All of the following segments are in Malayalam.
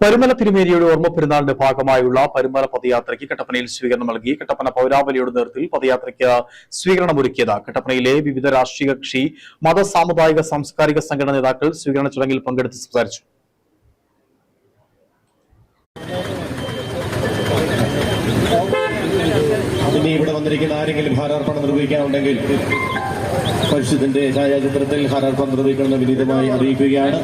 പരുമല തിരുമേനിയുടെ ഓർമ്മ പെരുന്നാളിന്റെ ഭാഗമായുള്ള പരുമല പദയാത്രയ്ക്ക് കട്ടപ്പനയിൽ സ്വീകരണം നൽകി കട്ടപ്പന പൗരാവലിയുടെ നേതൃത്വത്തിൽ പദയാത്രയ്ക്ക് സ്വീകരണമൊരുക്കിയത് കട്ടപ്പനയിലെ വിവിധ രാഷ്ട്രീയ കക്ഷി മത സാമുദായിക സാംസ്കാരിക സംഘടനാ നേതാക്കൾ സ്വീകരണ ചടങ്ങിൽ പങ്കെടുത്ത് സംസാരിച്ചു. ഇനി ഇവിടെ വന്നിരിക്കുന്ന ആരെങ്കിലും ഹാരാർപ്പണം നിർവഹിക്കാനുണ്ടെങ്കിൽ പരിശുദ്ധന്റെ ഛായാചിത്രത്തിൽ ഹാരാർപ്പണം നിർവഹിക്കണമെന്ന് വിനീതമായി അറിയിക്കുകയാണ്.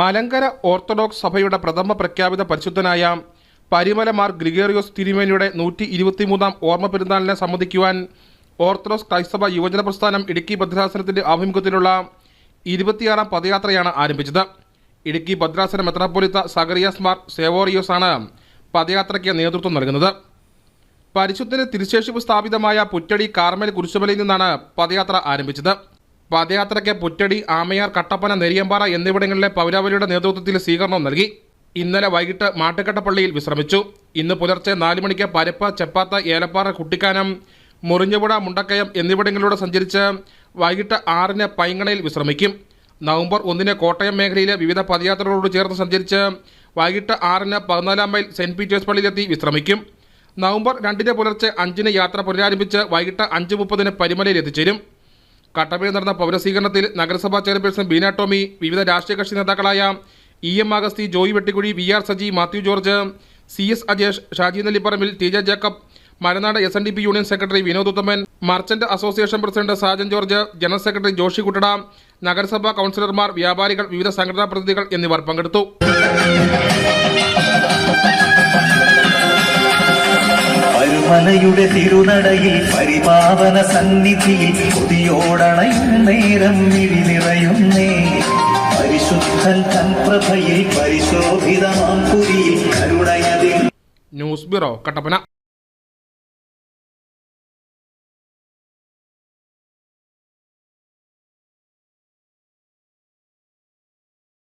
മലങ്കര ഓർത്തഡോക്സ് സഭയുടെ പ്രഥമ പ്രഖ്യാപിത പരിശുദ്ധനായ പരിമല മാർ ഗ്രിഗേറിയോസ് തിരുമേനിയുടെ നൂറ്റി ഇരുപത്തിമൂന്നാം ഓർമ്മ പെരുന്നാളിനെ സംബന്ധിക്കുവാൻ ഓർത്തഡോക്സ് ക്രൈസ്തവ യുവജന പ്രസ്ഥാനം ഇടുക്കി ഭദ്രാസനത്തിന്റെ ആഭിമുഖ്യത്തിലുള്ള ഇരുപത്തിയാറാം പദയാത്രയാണ് ആരംഭിച്ചത്. ഇടുക്കി ഭദ്രാസന മെത്രാപ്പൊലിത്ത സഗറിയാസ് മാർ സേവോറിയോസ് ആണ് പദയാത്രയ്ക്ക് നേതൃത്വം നൽകുന്നത്. പരിശുദ്ധന് തിരുശേഷിപ്പ് സ്ഥാപിതമായ പുറ്റടി കാർമൽ കുരിശുമലയിൽ നിന്നാണ് പദയാത്ര ആരംഭിച്ചത്. പദയാത്രയ്ക്ക് പുറ്റടി ആമയാർ കട്ടപ്പന നെരിയമ്പാറ എന്നിവിടങ്ങളിലെ പൗരാവലിയുടെ നേതൃത്വത്തിൽ സ്വീകരണം നൽകി. ഇന്നലെ വൈകിട്ട് മാട്ടുകട്ടപ്പള്ളിയിൽ വിശ്രമിച്ചു. ഇന്ന് പുലർച്ചെ നാല് മണിക്ക് പരപ്പ് ചെപ്പാത്ത ഏലപ്പാറ കുട്ടിക്കാനം മുറിഞ്ഞുപുഴ മുണ്ടക്കയം എന്നിവിടങ്ങളിലൂടെ സഞ്ചരിച്ച് വൈകിട്ട് ആറിന് പൈങ്ങണയിൽ വിശ്രമിക്കും. നവംബർ ഒന്നിന് കോട്ടയം മേഖലയിലെ വിവിധ പദയാത്രകളോട് ചേർന്ന് സഞ്ചരിച്ച് വൈകിട്ട് ആറിന് പതിനാലാം മൈൽ സെന്റ് പീറ്റേഴ്സ് പള്ളിയിലെത്തി വിശ്രമിക്കും. നവംബർ രണ്ടിന് പുലർച്ചെ അഞ്ചിന് യാത്ര പുനരാരംഭിച്ച് വൈകിട്ട് അഞ്ച് മുപ്പതിന് പരിമലയിൽ എത്തിച്ചേരും. കട്ടപ്പയിൽ നടന്ന പൗരസ്വീകരണത്തിൽ നഗരസഭാ ചെയർപേഴ്സൺ ബീന ടോമി വിവിധ രാഷ്ട്രീയ കക്ഷി നേതാക്കളായ E M Augusthy Joy Vettikuzhy V R Saji Mathew George C S Ajesh Shaji Nellipparambil T J Jacob Malanad S N D P union secretary Vinod Uthaman merchant association president Sajan George general secretary Joshi Kuttada നഗരസഭാ കൗൺസിലർമാർ വ്യാപാരികൾ വിവിധ സംഘടനാ പ്രതിനിധികൾ എന്നിവർ പങ്കെടുത്തു. മലയുടെ തിരുനടയിൽ പരിപാവന സന്നിധിയിൽ കൊതിയോടണയും നേരം മിഴി നിറയുന്നേ. പരിശുദ്ധൻ തൻ പ്രഭയിൽ പരിശോഭിതമാം പുരിയിൽ കരുണയതിൽ ന്യൂസ് ബ്യൂറോ കട്ടപ്പന.